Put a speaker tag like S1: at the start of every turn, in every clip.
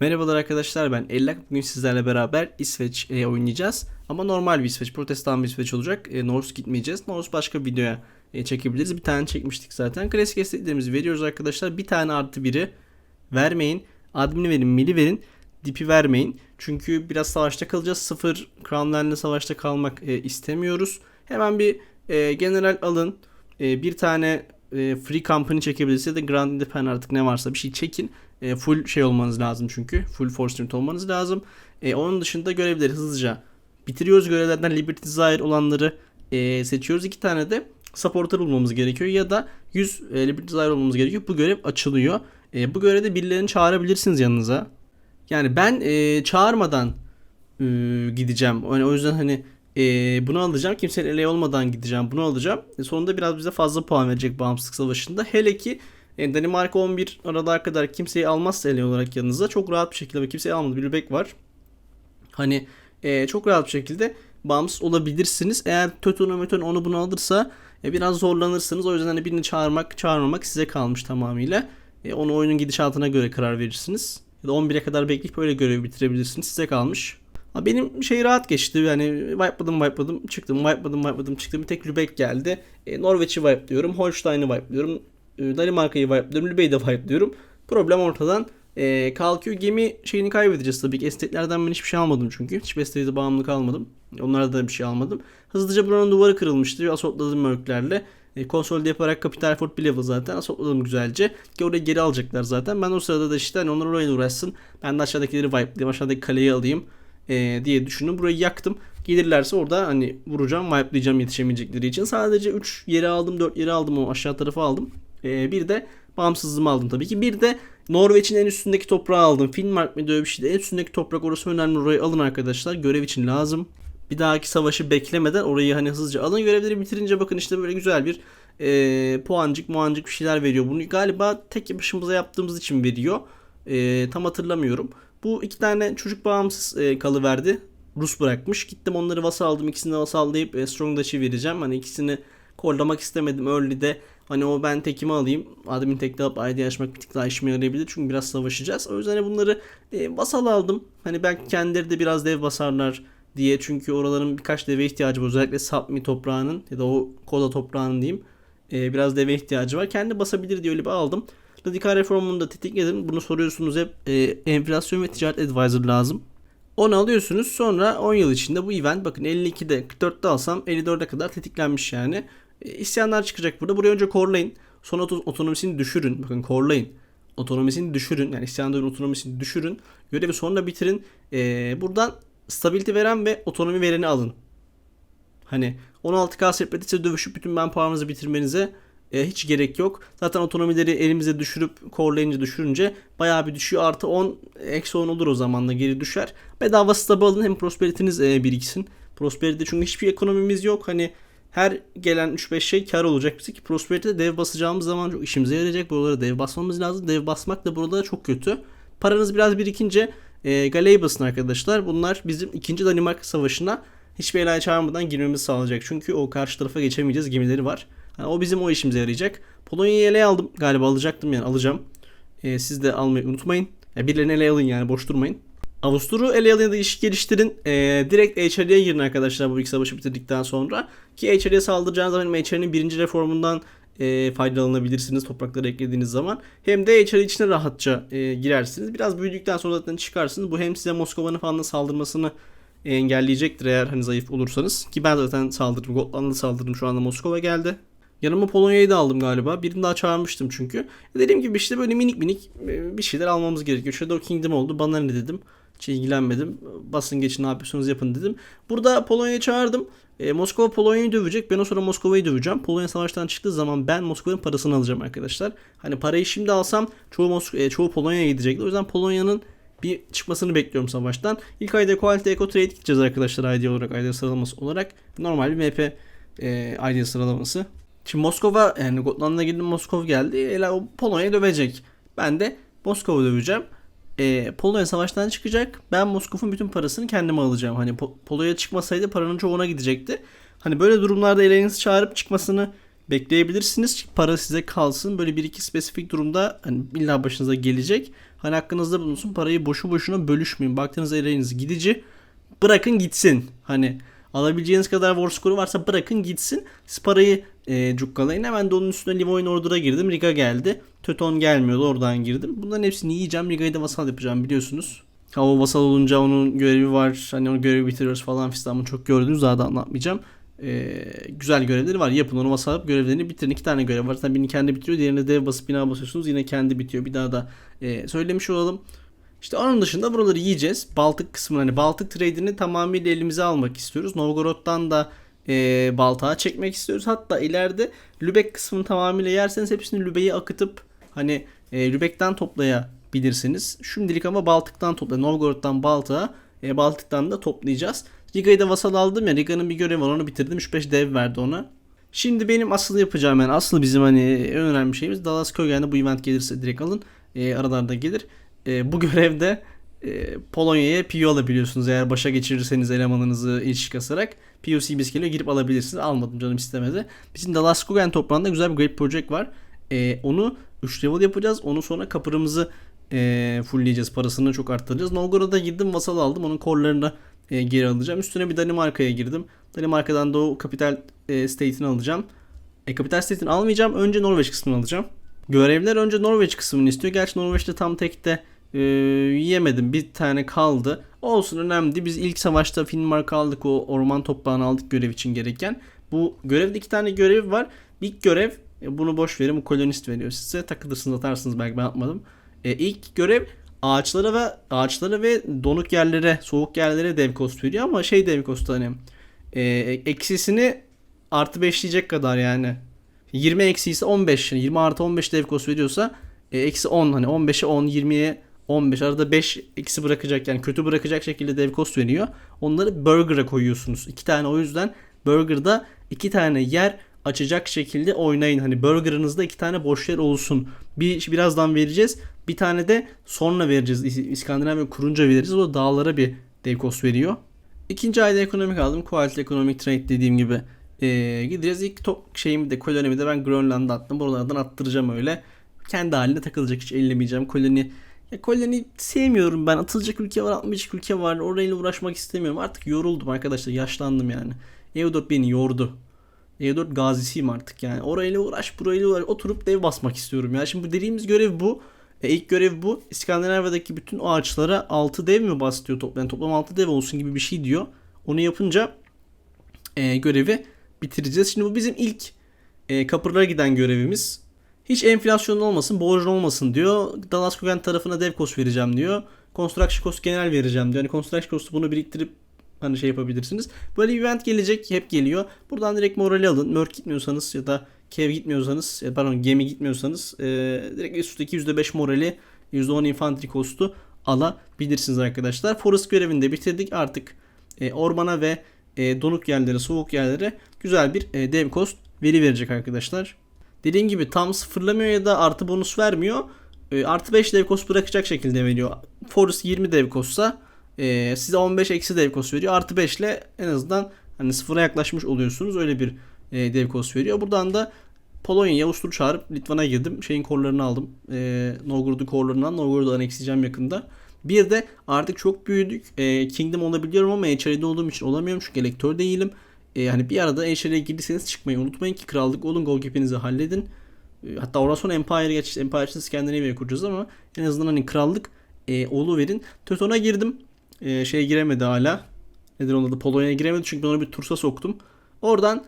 S1: Merhabalar arkadaşlar ben Ellak. Bugün sizlerle beraber İsveç e, oynayacağız. Ama normal bir İsveç, protestan bir İsveç olacak. E, Norse gitmeyeceğiz. Norse başka bir videoya e, çekebiliriz. Bir tane çekmiştik zaten. Klasik estetlerimizi veriyoruz arkadaşlar. Bir tane artı biri vermeyin. Admini verin, mili verin. Dipi vermeyin. Çünkü biraz savaşta kalacağız. Sıfır crownlarla savaşta kalmak e, istemiyoruz. Hemen bir e, general alın. E, bir tane e, free company çekebilirsiniz ya da grand independent artık ne varsa bir şey çekin. E, full şey olmanız lazım çünkü. Full force unit olmanız lazım. E, onun dışında görevleri hızlıca bitiriyoruz. Görevlerden Liberty Desire olanları e, seçiyoruz. İki tane de supporter bulmamız gerekiyor ya da 100 e, Liberty Desire olmamız gerekiyor. Bu görev açılıyor. E, bu görevde birilerini çağırabilirsiniz yanınıza. Yani ben e, çağırmadan e, gideceğim. Yani o yüzden hani e, bunu alacağım. Kimsenin ele olmadan gideceğim. Bunu alacağım. E, sonunda biraz bize fazla puan verecek bağımsızlık savaşında. Hele ki e, Danimarka 11 aralar kadar kimseyi almazsa ele olarak yanınıza çok rahat bir şekilde ve kimseyi almadı. Lübeck var. Hani e, çok rahat bir şekilde bağımsız olabilirsiniz. Eğer Tötön'ü Mötön onu bunu alırsa e, biraz zorlanırsınız. O yüzden hani birini çağırmak çağırmamak size kalmış tamamıyla. E, onu oyunun gidişatına göre karar verirsiniz. Ya da 11'e kadar bekleyip öyle görevi bitirebilirsiniz. Size kalmış. Ha, Benim şey rahat geçti. Yani wipe'ladım wipe'ladım çıktım. Wipe'ladım wipe'ladım çıktım. Bir tek Lübeck geldi. E, Norveç'i wipe'lıyorum. Holstein'i wipe'lıyorum. E, Danimarka'yı wipe'lıyorum. Lübeck'i de wipe'lıyorum. Problem ortadan e, kalkıyor. Gemi şeyini kaybedeceğiz tabii ki. Estetlerden ben hiçbir şey almadım çünkü. Hiçbir estete bağımlı kalmadım. Onlarda da bir şey almadım. Hızlıca buranın duvarı kırılmıştı. Asotladım mörklerle. E, konsolde yaparak Capital Fort bir level zaten. Asotladım güzelce. Ki orayı geri alacaklar zaten. Ben o sırada da işte hani onlar orayla uğraşsın. Ben de aşağıdakileri wipe'layayım. Aşağıdaki kaleyi alayım. E, diye düşündüm. Burayı yaktım. Gelirlerse orada hani vuracağım, wipe'layacağım yetişemeyecekleri için. Sadece 3 yeri aldım, 4 yeri aldım o aşağı tarafa aldım. E, bir de bağımsızlığımı aldım tabii ki. Bir de Norveç'in en üstündeki toprağı aldım. Finnmark mı diyor bir şey de. En üstündeki toprak orası önemli. Orayı alın arkadaşlar. Görev için lazım. Bir dahaki savaşı beklemeden orayı hani hızlıca alın. Görevleri bitirince bakın işte böyle güzel bir e, puancık muancık bir şeyler veriyor. Bunu galiba tek başımıza yaptığımız için veriyor. E, tam hatırlamıyorum. Bu iki tane çocuk bağımsız e, kalıverdi. Rus bırakmış. Gittim onları vasal aldım. İkisini de vasallayıp e, Strong Dutch'i vereceğim. Hani ikisini kollamak istemedim. Early'de hani o ben tekimi alayım. Admin tekli alıp ID açmak bir tık daha işime yarayabilir. Çünkü biraz savaşacağız. O yüzden hani bunları e, vasal aldım. Hani belki kendileri de biraz dev basarlar diye. Çünkü oraların birkaç deve ihtiyacı var. Özellikle Sapmi toprağının ya da o Kola toprağının diyeyim. E, biraz deve ihtiyacı var. Kendi basabilir diye öyle bir aldım. Radikal reformunu da tetikledim. Bunu soruyorsunuz hep. E, enflasyon ve ticaret advisor lazım. Onu alıyorsunuz. Sonra 10 yıl içinde bu event bakın 52'de 44'te alsam 54'e kadar tetiklenmiş yani. E, isyanlar çıkacak burada. Burayı önce korlayın. Sonra oto- otonomisini düşürün. Bakın korlayın. Otonomisini düşürün. Yani isyanların otonomisini düşürün. Görevi sonra bitirin. E, buradan stability veren ve otonomi vereni alın. Hani 16K sepetise dövüşüp bütün ben puanınızı bitirmenize e, hiç gerek yok. Zaten otonomileri elimize düşürüp korlayınca düşürünce bayağı bir düşüyor. Artı 10 eksi 10 olur o zaman da geri düşer. Bedava stabil alın hem prosperity'niz e, biriksin. Prosperity çünkü hiçbir ekonomimiz yok. Hani her gelen 3-5 şey kar olacak bize ki Prosperity'de dev basacağımız zaman çok işimize yarayacak. Buralara dev basmamız lazım. Dev basmak da burada çok kötü. Paranız biraz birikince e, galey basın arkadaşlar. Bunlar bizim 2. Danimarka Savaşı'na hiçbir elaya çağırmadan girmemizi sağlayacak. Çünkü o karşı tarafa geçemeyeceğiz. Gemileri var. Yani o bizim o işimize yarayacak. Polonya'yı ele aldım. Galiba alacaktım yani alacağım. E, siz de almayı unutmayın. Ya birilerini ele alın yani boş durmayın. Avustur'u ele alın ya da iş geliştirin. E, direkt HR'ye girin arkadaşlar bu ilk savaşı bitirdikten sonra. Ki HR'ye saldıracağınız zaman HR'nin birinci reformundan e, faydalanabilirsiniz toprakları eklediğiniz zaman. Hem de HR içine rahatça e, girersiniz. Biraz büyüdükten sonra zaten çıkarsınız. Bu hem size Moskova'nın falan saldırmasını engelleyecektir eğer hani zayıf olursanız. Ki ben zaten saldırdım. Gotland'a saldırdım. Şu anda Moskova geldi. Yanıma Polonya'yı da aldım galiba. Birini daha çağırmıştım çünkü. Dediğim gibi işte böyle minik minik e, bir şeyler almamız gerekiyor. Shadow Kingdom oldu. Bana ne dedim. Hiç ilgilenmedim. Basın geçin ne yapıyorsunuz yapın dedim. Burada Polonya'yı çağırdım. E, Moskova Polonya'yı dövecek. Ben o sonra Moskova'yı döveceğim. Polonya savaştan çıktığı zaman ben Moskova'nın parasını alacağım arkadaşlar. Hani parayı şimdi alsam çoğu, Mosk- e, çoğu Polonya'ya gidecekti. O yüzden Polonya'nın bir çıkmasını bekliyorum savaştan. İlk ayda Quality Eco Trade gideceğiz arkadaşlar ID olarak, ID sıralaması olarak. Normal bir MP e, ID sıralaması. Şimdi Moskova yani Gotland'a gidip Moskova geldi. O Polonya'yı dövecek. Ben de Moskova döveceğim. E, Polonya savaştan çıkacak. Ben Moskova'nın bütün parasını kendime alacağım. Hani Po- Polonya çıkmasaydı paranın çoğuna gidecekti. Hani böyle durumlarda elenizi çağırıp çıkmasını bekleyebilirsiniz para size kalsın. Böyle bir iki spesifik durumda hani illa başınıza gelecek. Hani hakkınızda bulunsun parayı boşu boşuna bölüşmeyin. Baktığınız eliniz gidici bırakın gitsin. Hani alabileceğiniz kadar war skoru varsa bırakın gitsin. Siz parayı e, cukkalayın. Hemen de onun üstüne Livoin Order'a girdim. Riga geldi. Töton gelmiyordu oradan girdim. Bunların hepsini yiyeceğim. Riga'yı da vasal yapacağım biliyorsunuz. Ha o vasal olunca onun görevi var. Hani onu görevi bitiriyoruz falan fistan. Bunu çok gördünüz daha da anlatmayacağım. Ee, güzel görevleri var. Yapın onu vasal yapıp görevlerini bitirin. İki tane görev var. Zaten birini kendi bitiriyor. Diğerine dev basıp bina basıyorsunuz. Yine kendi bitiyor. Bir daha da e, söylemiş olalım. İşte onun dışında buraları yiyeceğiz. Baltık kısmını hani Baltık trade'ini tamamıyla elimize almak istiyoruz. Novgorod'dan da e, Baltık'a çekmek istiyoruz. Hatta ileride Lübeck kısmını tamamıyla yerseniz hepsini Lübeck'e akıtıp hani e, Lübeck'ten toplayabilirsiniz. Şimdilik ama Baltık'tan topla. Novgorod'dan Baltık'a e, Baltık'tan da toplayacağız. Riga'yı da vasal aldım ya. Riga'nın bir görevi var onu bitirdim. 3-5 dev verdi ona. Şimdi benim asıl yapacağım yani asıl bizim hani en önemli şeyimiz Dallas Kögen'de bu event gelirse direkt alın. E, aralarda gelir. E, bu görevde e, Polonya'ya PO alabiliyorsunuz eğer başa geçirirseniz elemanınızı ilişki kasarak. POC biz girip alabilirsiniz. Almadım canım istemedi. Bizim Dallas Kögen toprağında güzel bir Great Project var. E, onu 3 level yapacağız. Onu sonra kapırımızı e, fullleyeceğiz. Parasını çok arttıracağız. Novgorod'a girdim vasal aldım. Onun korlarını e, geri alacağım. Üstüne bir Danimarka'ya girdim. Danimarka'dan da o Capital e, State'ini alacağım. E, Capital State'ini almayacağım. Önce Norveç kısmını alacağım. Görevler önce Norveç kısmını istiyor. Gerçi Norveç'te tam tekte e, yiyemedim. Bir tane kaldı. Olsun önemli değil. Biz ilk savaşta Finnmark aldık. O orman toprağını aldık görev için gereken. Bu görevde iki tane görev var. İlk görev e, bunu boş verin. Bu kolonist veriyor size. Takılırsınız atarsınız belki ben atmadım. E, ilk görev ağaçlara ve ağaçlara ve donuk yerlere, soğuk yerlere dev cost veriyor ama şey dev cost hani e, eksisini artı 5'leyecek kadar yani. 20 eksi ise 15. Yani 20 artı 15 dev cost veriyorsa e, eksi 10 hani 15'e 10, 20'ye 15 arada 5 eksi bırakacak yani kötü bırakacak şekilde dev cost veriyor. Onları burger'a koyuyorsunuz. İki tane o yüzden burger'da iki tane yer açacak şekilde oynayın. Hani burger'ınızda iki tane boş yer olsun. Bir birazdan vereceğiz. Bir tane de sonra vereceğiz. İs- İskandinavya kurunca veririz. O da dağlara bir dev cost veriyor. İkinci ayda ekonomik aldım. Quality Economic Trade dediğim gibi. Ee, gideceğiz. İlk top şeyimi de kolonimi de ben Grönland'a attım. Buralardan attıracağım öyle. Kendi haline takılacak hiç ellemeyeceğim. Koloni ya koloni sevmiyorum ben. Atılacak ülke var, atmayacak ülke var. Orayla uğraşmak istemiyorum. Artık yoruldum arkadaşlar. Yaşlandım yani. EU4 beni yordu. EU4 gazisiyim artık yani. Orayla uğraş, burayla uğraş. Oturup dev basmak istiyorum ya. Şimdi bu dediğimiz görev bu. E, ilk görev bu. İskandinavya'daki bütün ağaçlara 6 dev mi bas diyor toplam. Yani toplam 6 dev olsun gibi bir şey diyor. Onu yapınca e, görevi bitireceğiz. Şimdi bu bizim ilk e, kapılara giden görevimiz. Hiç enflasyon olmasın, borcun olmasın diyor. Dallas Kogan tarafına dev cost vereceğim diyor. Construction cost genel vereceğim diyor. Yani construction cost'u bunu biriktirip hani şey yapabilirsiniz. Böyle bir event gelecek, hep geliyor. Buradan direkt morali alın. Mörk gitmiyorsanız ya da Kev gitmiyorsanız, pardon gemi gitmiyorsanız e, direkt üstteki %5 morali, %10 infantry cost'u alabilirsiniz arkadaşlar. Forest görevini de bitirdik. Artık e, ormana ve e, donuk yerlere, soğuk yerlere güzel bir e, dev cost veri verecek arkadaşlar. Dediğim gibi tam sıfırlamıyor ya da artı bonus vermiyor. E, artı 5 dev cost bırakacak şekilde veriyor. Forest 20 dev costsa e, size 15 eksi dev cost veriyor. Artı 5 ile en azından hani sıfıra yaklaşmış oluyorsunuz. Öyle bir e, dev cost veriyor. Buradan da Polonya'ya Avustur'u çağırıp Litvan'a girdim. Şeyin korlarını aldım. E, Novgorod'u korlarından. Novgorod'u annexleyeceğim yakında. Bir de artık çok büyüdük. E, Kingdom olabiliyorum ama HR'de olduğum için olamıyorum. Çünkü elektör değilim. E, hani bir arada HR'ye girdiyseniz çıkmayı unutmayın ki krallık olun. Gol gap'inizi halledin. E, hatta oradan sonra Empire geç. Empire için Scandinavia'ya kuracağız ama en azından hani krallık e, oğlu verin. Töton'a girdim. E, şeye giremedi hala. Nedir onun adı? Polonya'ya giremedi çünkü ben onu bir tursa soktum. Oradan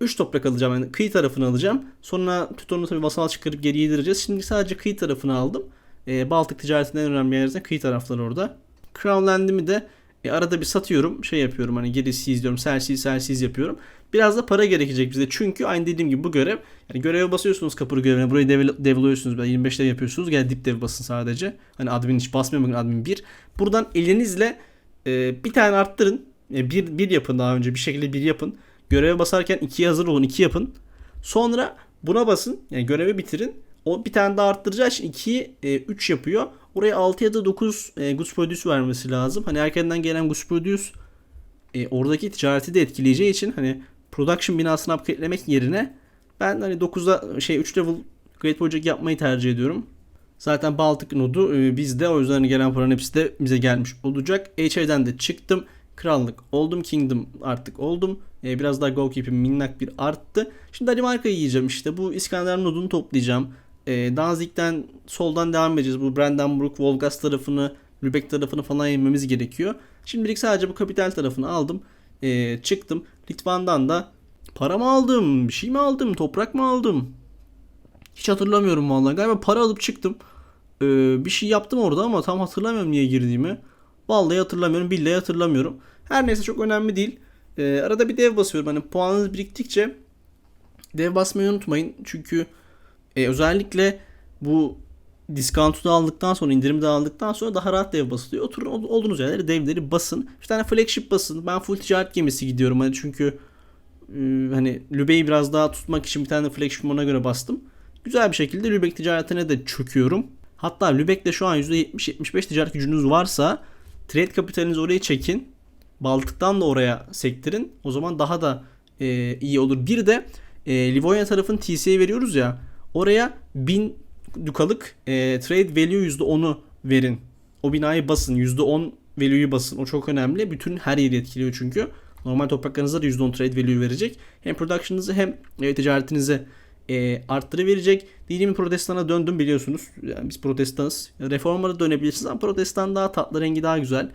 S1: 3 toprak alacağım. Yani kıyı tarafını alacağım. Sonra Tüton'u tabii vasal çıkarıp geri yedireceğiz. Şimdi sadece kıyı tarafının aldım. E, Baltık ticaretinin en önemli yerlerinden kıyı tarafları orada. Crown Land'imi de e, arada bir satıyorum. Şey yapıyorum hani geri seize diyorum. Sell seize, sell seize yapıyorum. Biraz da para gerekecek bize. Çünkü aynı dediğim gibi bu görev. Yani göreve basıyorsunuz kapı görevine. Burayı dev, devluyorsunuz. 25'te yapıyorsunuz. Gel dip dev basın sadece. Hani admin hiç basmıyor bugün admin 1. Buradan elinizle e, bir tane arttırın. E, bir, bir yapın daha önce. Bir şekilde bir yapın. Göreve basarken 2'ye hazır olun. 2 yapın. Sonra buna basın. Yani görevi bitirin. O bir tane daha arttıracağı için 2'yi 3 yapıyor. Oraya 6 ya da 9 e, Goods Produce vermesi lazım. Hani erkenden gelen Goods Produce e, oradaki ticareti de etkileyeceği için hani production binasını upgrade'lemek yerine Ben hani 9'a şey 3 level Great Project yapmayı tercih ediyorum. Zaten Baltık nodu e, bizde o yüzden hani gelen paranın hepsi de bize gelmiş olacak. HA'den de çıktım. Krallık oldum. Kingdom artık oldum. E, biraz daha goalkeep'im minnak bir arttı. Şimdi Danimarka'yı yiyeceğim işte. Bu İskender nodunu toplayacağım. E, Danzig'den soldan devam edeceğiz. Bu Brandenburg, Volgas tarafını, Lübeck tarafını falan yememiz gerekiyor. Şimdilik sadece bu kapital tarafını aldım. E, çıktım. Litvan'dan da para mı aldım? Bir şey mi aldım? Toprak mı aldım? Hiç hatırlamıyorum vallahi. Galiba para alıp çıktım. Ee, bir şey yaptım orada ama tam hatırlamıyorum niye girdiğimi. Vallahi hatırlamıyorum. Billahi hatırlamıyorum. Her neyse çok önemli değil. Ee, arada bir dev basıyorum. Hani puanınız biriktikçe dev basmayı unutmayın. Çünkü e, özellikle bu discount'u da aldıktan sonra indirim de aldıktan sonra daha rahat dev basılıyor. Oturun ol- olduğunuz yerlere devleri basın. Bir tane flagship basın. Ben full ticaret gemisi gidiyorum. Hani çünkü e, hani Lübe'yi biraz daha tutmak için bir tane flagship ona göre bastım. Güzel bir şekilde Lübeck ticaretine de çöküyorum. Hatta Lübeck'te şu an %70-75 ticaret gücünüz varsa trade kapitalinizi oraya çekin. Baltık'tan da oraya sektirin. O zaman daha da e, iyi olur. Bir de e, Livonia tarafın TC'ye veriyoruz ya. Oraya 1000 dukalık e, trade value %10'u verin. O binayı basın. %10 value'yu basın. O çok önemli. Bütün her yeri etkiliyor çünkü. Normal topraklarınızda da %10 trade value verecek. Hem production'ınızı hem e, ticaretinizi e, arttırıverecek. Dinimin protestana döndüm biliyorsunuz. Yani biz protestanız. Reform'a da dönebilirsiniz ama protestan daha tatlı rengi daha güzel.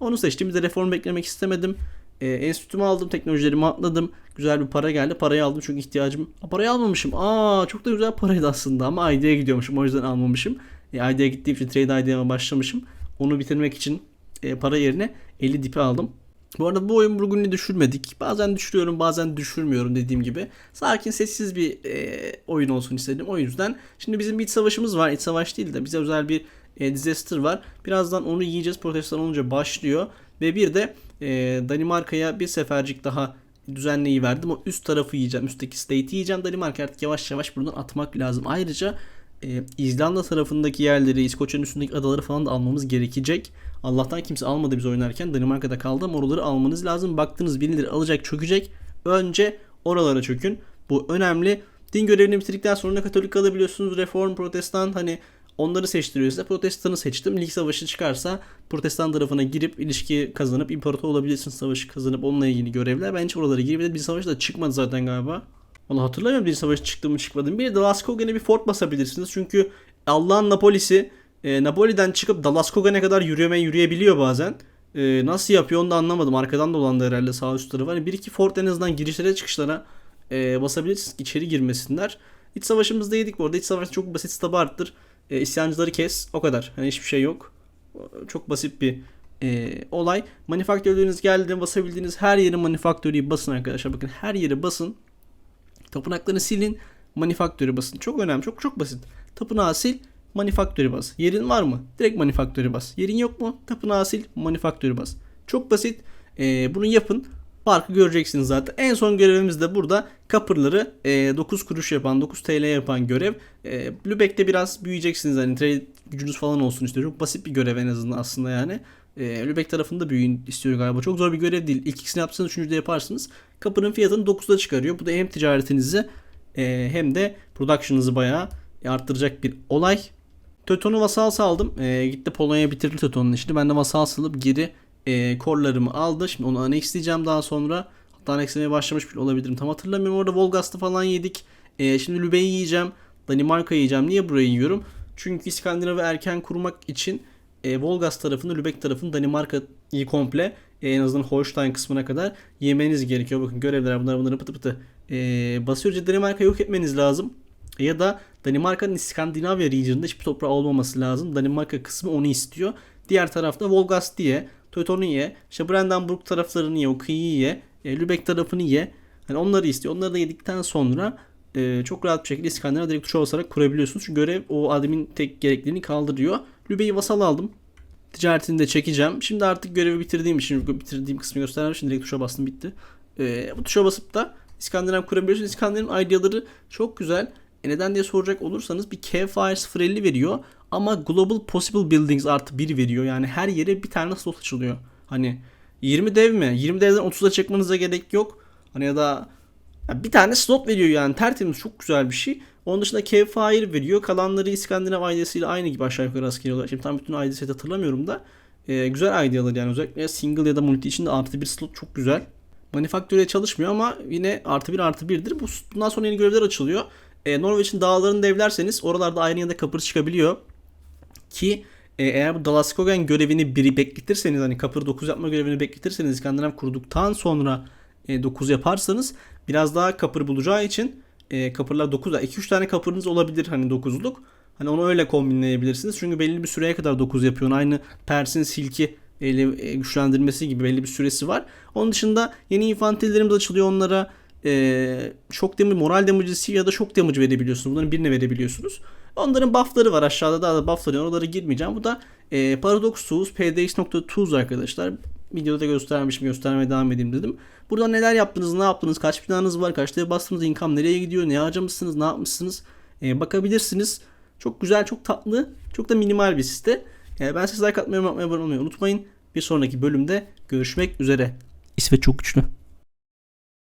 S1: Onu seçtim. Bir de reform beklemek istemedim. E, enstitümü aldım. Teknolojilerimi atladım. Güzel bir para geldi. Parayı aldım çünkü ihtiyacım. Aa, parayı almamışım. Aa çok da güzel paraydı aslında ama ID'ye gidiyormuşum. O yüzden almamışım. E, ID'ye gittiğim için trade ID'ye başlamışım. Onu bitirmek için e, para yerine 50 dipi aldım. Bu arada bu oyun bugünü düşürmedik. Bazen düşürüyorum bazen düşürmüyorum dediğim gibi. Sakin sessiz bir e, oyun olsun istedim. O yüzden şimdi bizim bir iç savaşımız var. İç savaş değil de bize özel bir e, disaster var. Birazdan onu yiyeceğiz. Protestan olunca başlıyor. Ve bir de e, Danimarka'ya bir sefercik daha düzenleyi verdim. O üst tarafı yiyeceğim. Üstteki state'i yiyeceğim. Danimarka artık yavaş yavaş buradan atmak lazım. Ayrıca e, İzlanda tarafındaki yerleri, İskoçya'nın üstündeki adaları falan da almamız gerekecek. Allah'tan kimse almadı biz oynarken. Danimarka'da kaldı ama oraları almanız lazım. Baktınız birileri alacak, çökecek. Önce oralara çökün. Bu önemli. Din görevini bitirdikten sonra Katolik alabiliyorsunuz. Reform, Protestan hani onları seçtiriyor size. Protestanı seçtim. Lig savaşı çıkarsa Protestan tarafına girip ilişki kazanıp imparator olabilirsiniz. Savaşı kazanıp onunla ilgili görevler. Ben hiç oralara girip bir savaş da çıkmadı zaten galiba. Onu hatırlamıyorum bir savaş çıktı mı çıkmadı mı. Bir de Dalaskogen'e bir fort basabilirsiniz. Çünkü Allah'ın Napoli'si e, Napoli'den çıkıp Dalaskogen'e kadar yürüyeme yürüyebiliyor bazen. E, nasıl yapıyor onu da anlamadım. Arkadan dolandı herhalde sağ üst tarafı. Hani bir iki fort en azından girişlere çıkışlara e, basabilirsiniz içeri girmesinler. İç savaşımızda yedik bu arada. İç savaş çok basit stabı arttır. E, isyancıları kes. O kadar. Hani hiçbir şey yok. Çok basit bir e, olay. Manifaktörleriniz geldi. Basabildiğiniz her yeri manifaktörü basın arkadaşlar. Bakın her yeri basın. Tapınaklarını silin. Manifaktörü basın. Çok önemli. Çok çok basit. Tapınağı sil. Manifaktörü bas. Yerin var mı? Direkt manifaktörü bas. Yerin yok mu? Tapınağı sil. Manifaktörü bas. Çok basit. Ee, bunu yapın. Farkı göreceksiniz zaten. En son görevimiz de burada kapırları e, 9 kuruş yapan, 9 TL yapan görev. E, Lübeck'te biraz büyüyeceksiniz. Hani trade gücünüz falan olsun istiyor. Çok basit bir görev en azından aslında yani. E, Lübeck tarafında büyüyün istiyor galiba. Çok zor bir görev değil. İlk ikisini yapsanız üçüncüde yaparsınız. Kapının fiyatını 9'da çıkarıyor. Bu da hem ticaretinizi e, hem de production'ınızı bayağı arttıracak bir olay. Teuton'u vasal saldım. E, gitti Polonya'ya bitirdi Teuton'un işini. Ben de vasal salıp geri e, korlarımı aldı. Şimdi onu annexleyeceğim daha sonra. Hatta annexlemeye başlamış bile olabilirim. Tam hatırlamıyorum. Orada Volgast'ı falan yedik. E, şimdi Lübeck'i yiyeceğim. Danimarka'yı yiyeceğim. Niye burayı yiyorum? Çünkü İskandinav'ı erken kurmak için e, Volgast tarafını, Lübeck tarafını, Danimarka'yı komple e, en azından Holstein kısmına kadar yemeniz gerekiyor. Bakın görevler bunlar bunları pıtı pıtı e, basıyor. Danimarka'yı yok etmeniz lazım. Ya da Danimarka'nın İskandinavya region'da hiçbir toprağı olmaması lazım. Danimarka kısmı onu istiyor. Diğer tarafta Volgast diye, Teuton'u ye, işte Brandenburg taraflarını ye, o kıyıyı ye, e, Lübeck tarafını ye. Hani onları istiyor. Onları da yedikten sonra e, çok rahat bir şekilde İskandinav direkt tuşa basarak kurabiliyorsunuz. Çünkü görev o admin tek gerekliliğini kaldırıyor. Lübeck'i vasal aldım. Ticaretini de çekeceğim. Şimdi artık görevi bitirdiğim için bitirdiğim kısmı göstermem için direkt tuşa bastım bitti. E, bu tuşa basıp da İskandinav kurabiliyorsunuz. İskandinav'ın ideaları çok güzel. E neden diye soracak olursanız bir Kfire 050 veriyor ama Global Possible Buildings artı 1 veriyor. Yani her yere bir tane slot açılıyor. Hani 20 dev mi? 20 devden 30'a çekmenize gerek yok. Hani ya da Ya bir tane slot veriyor yani tertemiz çok güzel bir şey. Onun dışında Campfire veriyor. Kalanları İskandinav ID'siyle aynı gibi aşağı yukarı askeri olarak. Şimdi tam bütün set hatırlamıyorum da. Ee, güzel ID'ler yani özellikle single ya da multi için de artı bir slot çok güzel. Manufaktöre çalışmıyor ama yine artı bir artı birdir. Bu, bundan sonra yeni görevler açılıyor. Ee, Norveç'in dağlarını devlerseniz oralarda aynı yanda kapır çıkabiliyor. Ki e, eğer bu Dalaskogen görevini biri bekletirseniz hani kapır 9 yapma görevini bekletirseniz İskandinav kurduktan sonra e, 9 yaparsanız biraz daha kapır bulacağı için e, kapırlar 9 2-3 tane kapırınız olabilir hani 9'luk. Hani onu öyle kombinleyebilirsiniz. Çünkü belli bir süreye kadar 9 yapıyor. Aynı Pers'in silki ele e, güçlendirmesi gibi belli bir süresi var. Onun dışında yeni infanterilerimiz açılıyor onlara. E, şok damage, moral damage'si ya da şok damage verebiliyorsunuz. Bunların birine verebiliyorsunuz. Onların buffları var aşağıda daha da buffları. Oralara girmeyeceğim. Bu da e, Paradox Tools, pdx.tools arkadaşlar. Videoda da göstermişim göstermeye devam edeyim dedim. Burada neler yaptınız, ne yaptınız, kaç binanız var, kaç dev bastınız, income nereye gidiyor, ne harcamışsınız, ne yapmışsınız e, bakabilirsiniz. Çok güzel, çok tatlı, çok da minimal bir site. E, ben size like atmayı, abone olmayı unutmayın. Bir sonraki bölümde görüşmek üzere. İsveç çok güçlü.